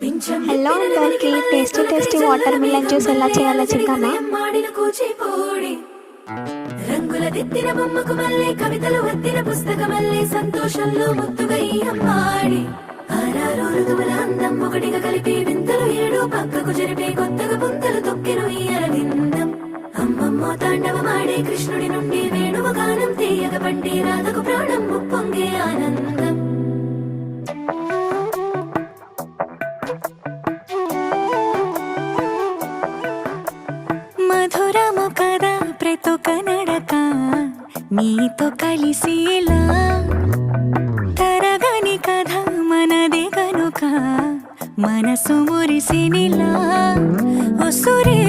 Hello అందరికి tasty tasty watermelon juice ఎలా చేయాలో చెప్తామా రంగుల దిద్దిన బొమ్మకు మళ్ళీ కవితలు వద్దిన పుస్తకమల్లే సంతోషంలో ముద్దుగా ఈ అమ్మాడి ఆరారు ఋతువుల అందం ఒకటిగా కలిపి వింతలు ఏడు పక్కకు జరిపే కొత్తగా పుంతలు తొక్కిన ఈ అరవిందం అమ్మమ్మో తాండవమాడే కృష్ణుడి నుండి వేణువ గానం తీయగ పండి రాధకు ప్రాణం ముప్పొంగే ఆనందం. మధురము కదా ప్రతి కనడక నడక నీతో కలిసేలా. తరగని కథ మనదే కనుక మనసు మురిసినిలా. ఉసురే